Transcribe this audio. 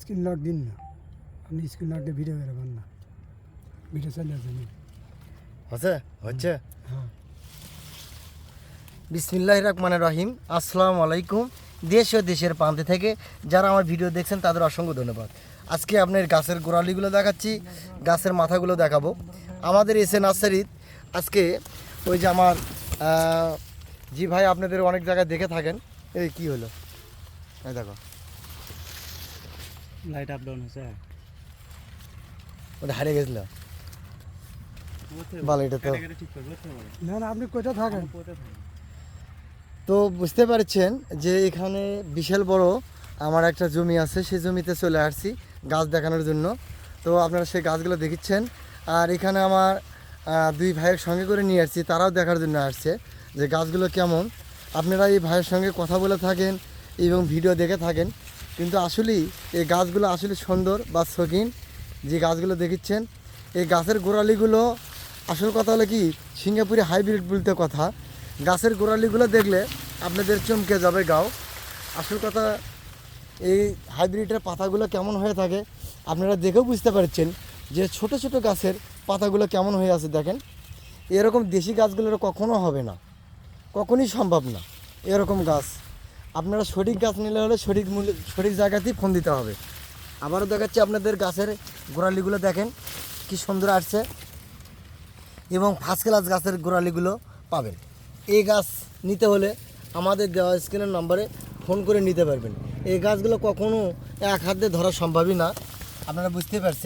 Screen lock দিন না। আপনি স্ক্রিন লক দিয়ে ভিডিও বেরোবেন না। ভিডিও চলে আছে? হচ্ছে? হ্যাঁ। বিসমিল্লাহ রহমান রহিম। আসসালামু আলাইকুম। দেশ ও দেশের প্রান্তে থেকে যারা আমার ভিডিও দেখছেন তাদের অসংখ্য ধন্যবাদ। আজকে আপনার গাছের গোড়ালিগুলো দেখাচ্ছি। গাছের মাথাগুলো দেখাবো। আমাদের এসে নার্সারিত আজকে ওই যে আমার জি ভাই আপনাদের অনেক জায়গায় দেখে থাকেন। এই কি হলো? এই দেখো। লাইট আপ ডাউন হচ্ছে ওটা হারিয়ে গেছিল। ভালো এটা তো। না না আপনি কোথায় থাকেন? তো বুঝতে পারছেন যে এখানে বিশাল বড় আমার একটা জমি আছে সেই জমিতে চলে আসছি গাছ দেখানোর জন্য। তো আপনারা সেই গাছগুলো দেখিচ্ছেন আর এখানে আমার দুই ভাইয়ের সঙ্গে করে নিয়ে আসছি তারাও দেখার জন্য আসছে যে গাছগুলো কেমন। আপনারা এই ভাইয়ের সঙ্গে কথা বলে থাকেন এবং ভিডিও দেখে থাকেন। কিন্তু আসলেই এই গাছগুলো আসলে সুন্দর বা শৌখিন যে গাছগুলো দেখিচ্ছেন, এই গাছের গোড়ালিগুলো, আসল কথা হলো কি, সিঙ্গাপুরি হাইব্রিড বলতে কথা। গাছের গোড়ালিগুলো দেখলে আপনাদের চমকে যাবে গাও। আসল কথা, এই হাইব্রিডের পাতাগুলো কেমন হয়ে থাকে, আপনারা দেখেও বুঝতে পারছেন যে ছোট ছোট গাছের পাতাগুলো কেমন হয়ে আছে দেখেন। এরকম দেশি গাছগুলোর কখনো হবে না, কখনই সম্ভব না, এরকম গাছ। আপনারা সঠিক গাছ নিলে হলে সঠিক মূল্য, সঠিক জায়গাতেই ফোন দিতে হবে। আবারও দেখাচ্ছি আপনাদের গাছের গোড়ালিগুলো দেখেন, কি সুন্দর আসছে। এবং ফার্স্ট ক্লাস গাছের গোড়ালিগুলো পাবেন। এই গাছ নিতে হলে আমাদের দেওয়া স্ক্রিনের নম্বরে ফোন করে নিতে পারবেন। এই গাছগুলো কখনো এক হাতে ধরা সম্ভবই না। আপনারা বুঝতে পারছেন।